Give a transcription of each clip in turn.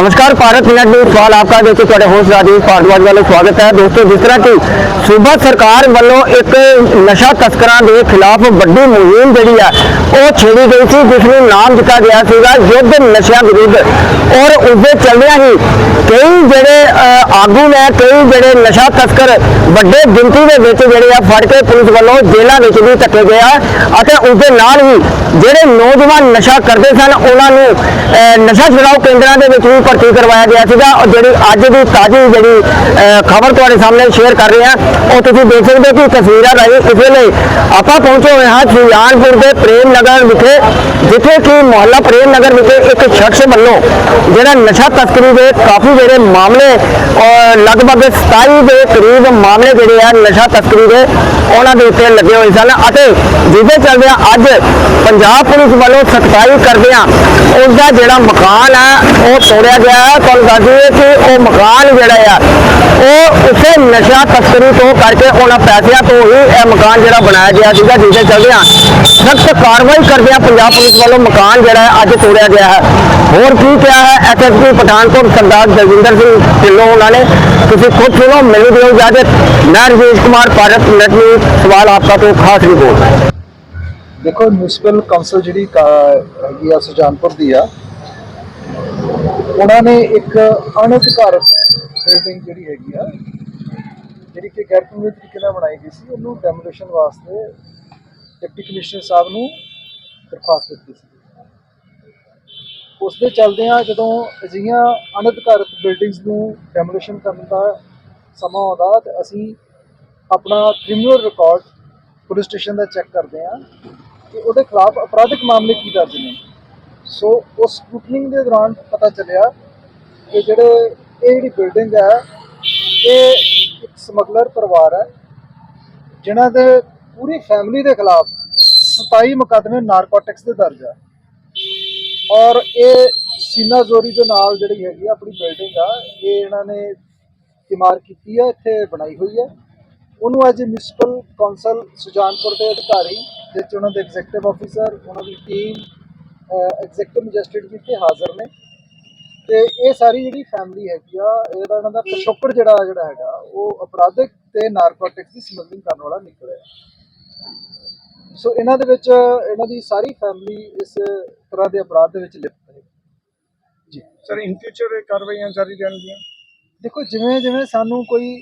नमस्कार Bharat net news सवाल आपका देखिए ਤੁਹਾਡੇ ਹੋਸਟ ਰਾਜੀਵ ਭਾਰਦਵਾਜ ਵੱਲੋਂ ਸਵਾਗਤ ਹੈ ਦੋਸਤੋ ਜਿਸ ਤਰ੍ਹਾਂ ਕਿ ਸੂਬਾ ਸਰਕਾਰ ਵੱਲੋਂ ਇੱਕ ਨਸ਼ਾ ਤਸਕਰਾਂ ਦੇ ਖਿਲਾਫ ਵੱਡੀ ਮੁਹਿੰਮ ਜਿਹੜੀ ਆ ਉਹ ਛੇੜੀ ਗਈ ਸੀ ਜਿਸ ਨੂੰ ਨਾਮ ਦਿੱਤਾ ਗਿਆ ਸੀਗਾ ਯੁੱਧ ਨਸ਼ਿਆਂ ਵਿਰੁੱਧ ਔਰ ਉਸ ਦੇ ਚੱਲਦਿਆਂ ਹੀ ਕਈ ਜਿਹੜੇ ਅ, ਆਗੂ ਨੇ ਕਈ ਜਿਹੜੇ ਨਸ਼ਾ ਤਸਕਰ ਵੱਡੇ ਗਿਣਤੀ ਦੇ ਵਿੱਚ ਜਿਹੜੇ ਆ ਫੜ ਕੇ ਪੁਲਿਸ ਵੱਲੋਂ ਜੇਲ੍ਹਾਂ ਵਿੱਚ ਵੀ ਧੱਕੇ ਗਏ ਆ ਅਤੇ ਉਸ ਦੇ ਨਾਲ ਹੀ ਜਿਹੜੇ ਨੌਜਵਾਨ ਨਸ਼ਾ ਕਰਦੇ ਸਨ ਉਹਨਾਂ ਨੂੰ ਅ, ਨਸ਼ਾ ਛੁਡਾਊ ਕੇਂਦਰਾਂ ਦੇ ਵਿੱਚ ਵੀ ਭਰਤੀ ਕਰਵਾਇਆ ਗਿਆ ਸੀਗਾ। ਔਰ ਜਿਹੜੀ ਅੱਜ ਦੀ ਤਾਜ਼ੀ ਜਿਹੜੀ ਖਬਰ ਤੁਹਾਡੇ ਸਾਹਮਣੇ ਸ਼ੇਅਰ ਕਰ ਰਹੇ ਹਾਂ, ਉਹ ਤੁਸੀਂ ਦੇਖ ਸਕਦੇ ਹੋ ਕਿ ਤਸਵੀਰਾਂ ਰਾਹੀਂ ਇਸ ਵੇਲੇ ਆਪਾਂ ਪਹੁੰਚੇ ਹੋਏ ਹਾਂ ਸੁਜਾਨਪੁਰ ਦੇ ਪ੍ਰੇਮ ਨਗਰ ਵਿਖੇ, ਜਿੱਥੇ ਕਿ ਮੁਹੱਲਾ ਪ੍ਰੇਮ ਨਗਰ ਵਿਖੇ ਇੱਕ ਸ਼ਖਸ ਵੱਲੋਂ ਜਿਹੜਾ ਨਸ਼ਾ ਤਸਕਰੀ ਦੇ ਕਾਫੀ ਜਿਹੜੇ ਮਾਮਲੇ ਔਰ ਲਗਭਗ 27 ਦੇ ਕਰੀਬ ਮਾਮਲੇ ਜਿਹੜੇ ਆ ਨਸ਼ਾ ਤਸਕਰੀ ਦੇ, ਉਹਨਾਂ ਦੇ ਉੱਤੇ ਲੱਗੇ ਹੋਏ ਸਨ। ਅਤੇ ਜਿਹਦੇ ਚੱਲਦਿਆਂ ਅੱਜ ਪੰਜਾਬ ਪੁਲਿਸ ਵੱਲੋਂ ਸਖਤਾਈ ਕਰਦਿਆਂ ਉਸ ਦਾ ਜਿਹੜਾ ਮਕਾਨ ਹੈ ਉਹ ਤੋੜਿਆ ਗਿਆ, ਤੁਹਾਨੂੰ ਦੱਸ ਦਈਏ ਕਿ ਉਹ ਮਕਾਨ ਜਿਹੜਾ ਆ, ਉਹ ਉਸੇ ਨਸ਼ਾ ਤਸਕਰੀ ਤੋਂ ਕਰਕੇ ਉਹਨਾਂ ਪੈਸਿਆਂ ਤੋਂ ਹੀ ਇਹ ਮਕਾਨ ਜਿਹੜਾ ਬਣਾਇਆ ਗਿਆ ਸੀਗਾ, ਜਿਹਦੇ ਚੱਲਦਿਆਂ ਸਖਤ ਕਾਰਵਾਈ ਕਰਦਿਆਂ ਪੰਜਾਬ ਪੁਲਿਸ ਵੱਲੋਂ ਮਕਾਨ ਜਿਹੜਾ ਅੱਜ ਤੋੜਿਆ ਗਿਆ ਹੈ। ਹੋਰ ਕੀ ਕਿਹਾ ਹੈ? ਐਸਐਸਪੀ ਪਠਾਨਕੋਟ ਸਰਦਾਰ ਦਲਵਿੰਦਰ ਸਿੰਘ ਢਿੱਲੋਂ ਉਹਨਾਂ ਨੇ। ਤੁਸੀਂ ਖੁਦ ਸੁਣੋ, ਮੈਨੂੰ ਦਿਓ ਇਜਾਜ਼ਤ। ਮੈਂ ਰਜੇਸ਼ ਕੁਮਾਰ, ਭਾਰਤ ਨੈਟ ਨਿਊਜ਼, ਸਵਾਲ ਆਪਕਾ ਤੋਂ ਖਾਸ ਰਿਪੋਰਟ। ਦੇਖੋ ਮਿਊਨਿਸਪਲ ਕਾਉਂਸਲ ਜਿਹੜੀ ਹੈਗੀ ਆ, ਸੁਜਾਨਪੁਰ ਦੀ ਆ ਉਹਨਾਂ ਨੇ ਇੱਕ ਅਣਅਧਿਕਾਰਤ ਬਿਲਡਿੰਗ ਜਿਹੜੀ ਹੈਗੀ ਆ, ਜਿਹੜੀ ਕਿ ਗੈਰ ਕਾਨੂੰਨੀ ਤਰੀਕੇ ਨਾਲ ਬਣਾਈ ਗਈ ਸੀ, ਉਹਨੂੰ ਡੈਮੋਲੀਸ਼ਨ ਵਾਸਤੇ ਡਿਪਟੀ ਕਮਿਸ਼ਨਰ ਸਾਹਿਬ ਨੂੰ ਦਰਖਾਸਤ ਦਿੱਤੀ ਸੀ। ਉਸ ਦੇ ਚੱਲਦਿਆਂ ਜਦੋਂ ਅਜਿਹੀਆਂ ਅਣਅਧਿਕਾਰਤ ਬਿਲਡਿੰਗਸ ਨੂੰ ਡੈਮੋਲੀਸ਼ਨ ਕਰਨ ਦਾ ਸਮਾਂ ਆਉਂਦਾ, ਤੇ ਅਸੀਂ ਆਪਣਾ ਕ੍ਰਿਮੀਨਲ ਰਿਕਾਰਡ ਪੁਲਿਸ ਸਟੇਸ਼ਨ ਦਾ ਚੈੱਕ ਕਰਦੇ ਹਾਂ ਕਿ ਉਹਦੇ ਖਿਲਾਫ ਅਪਰਾਧਿਕ ਮਾਮਲੇ ਕੀ ਦਰਜ ਨੇ? ਸੋ ਉਸ ਸਕੂਟਨਿੰਗ ਦੇ ਦੌਰਾਨ ਪਤਾ ਚੱਲਿਆ ਕਿ ਜਿਹੜੇ ਇਹ ਜਿਹੜੀ ਬਿਲਡਿੰਗ ਹੈ, ਇਹ ਇੱਕ ਸਮਗਲਰ ਪਰਿਵਾਰ ਹੈ, ਜਿਨ੍ਹਾਂ ਦੇ ਪੂਰੀ ਫੈਮਿਲੀ ਦੇ ਖਿਲਾਫ 27 ਮੁਕੱਦਮੇ ਨਾਰਕੋਟਿਕਸ ਦੇ ਦਰਜ ਹੈ। ਔਰ ਇਹ ਸੀਨਾ ਜ਼ੋਰੀ ਦੇ ਨਾਲ ਜਿਹੜੀ ਹੈਗੀ ਆ, ਆਪਣੀ ਬਿਲਡਿੰਗ ਆ, ਇਹ ਇਹਨਾਂ ਨੇ ਇਮਾਰ ਕੀਤੀ ਹੈ ਇੱਥੇ ਬਣਾਈ ਹੋਈ ਹੈ ਉਹਨੂੰ ਅੱਜ ਮਿਊਨਿਸਪਲ ਕੌਂਸਲ ਸੁਜਾਨਪੁਰ ਦੇ ਅਧਿਕਾਰੀ ਜਿਸ 'ਚ ਉਹਨਾਂ ਦੇ ਐਗਜ਼ੈਕਟਿਵ ਆਫੀਸਰ ਉਹਨਾਂ ਦੀ ਟੀਮ ਐਗਜ਼ੈਕਟਿਵ ਮੈਜਿਸਟ੍ਰੇਟ ਵੀ ਇੱਥੇ ਹਾਜ਼ਰ ਨੇ। ਤੇ ਇਹ ਸਾਰੀ ਜਿਹੜੀ ਫੈਮਿਲੀ ਹੈਗੀ ਆ ਇਹਦਾ ਇਹਨਾਂ ਦਾ ਪਿਛੋਕੜ ਜਿਹੜਾ ਜਿਹੜਾ ਹੈਗਾ ਉਹ ਅਪਰਾਧਿਕ ਤੇ ਨਾਰਕੋਟਿਕਸ ਦੀ ਸਮਗਲਿੰਗ ਕਰਨ ਵਾਲਾ ਨਿਕਲਿਆ ਸੋ ਇਹਨਾਂ ਦੇ ਵਿੱਚ ਇਹਨਾਂ ਦੀ ਸਾਰੀ ਫੈਮਿਲੀ ਇਸ ਤਰ੍ਹਾਂ ਦੇ ਅਪਰਾਧ ਦੇ ਵਿੱਚ ਲਿਪਤ ਹੈ ਜੀ। ਸਰ ਇਨ ਫਿਊਚਰ ਇਹ ਕਾਰਵਾਈਆਂ ਜਾਰੀ ਰਹਿਣਗੀਆਂ? ਦੇਖੋ ਜਿਵੇਂ ਜਿਵੇਂ ਸਾਨੂੰ ਕੋਈ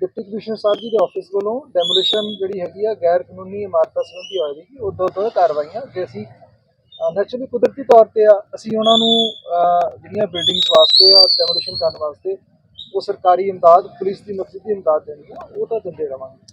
ਡਿਪਟੀ ਕਮਿਸ਼ਨਰ ਸਾਹਿਬ ਜੀ ਦੇ ਆਫਿਸ ਵੱਲੋਂ ਡੈਮੋਲੀਸ਼ਨ ਜਿਹੜੀ ਹੈਗੀ ਆ ਗੈਰ ਕਾਨੂੰਨੀ ਇਮਾਰਤਾਂ ਸੰਬੰਧੀ ਹੋਏਗੀ ਉਦੋਂ ਤੋਂ ਕਾਰਵਾਈਆਂ ਜੇ ਅਸੀਂ ਨੈਚੁਰਲੀ ਕੁਦਰਤੀ ਤੌਰ ਤੇ ਆ ਅਸੀਂ ਉਹਨਾਂ ਨੂੰ ਅਹ, ਜਿਹੜੀਆਂ ਬਿਲਡਿੰਗਸ ਵਾਸਤੇ ਆ ਡੈਮੋਲੀਸ਼ਨ ਕਰਨ ਵਾਸਤੇ ਉਹ ਸਰਕਾਰੀ ਇਮਦਾਦ ਪੁਲਿਸ ਦੀ ਮਦਦ ਦੀ ਇਮਦਾਦ ਦੇਣੀ ਆ ਉਹ ਤਾਂ ਦਿੰਦੇ ਰਵਾਂਗੇ।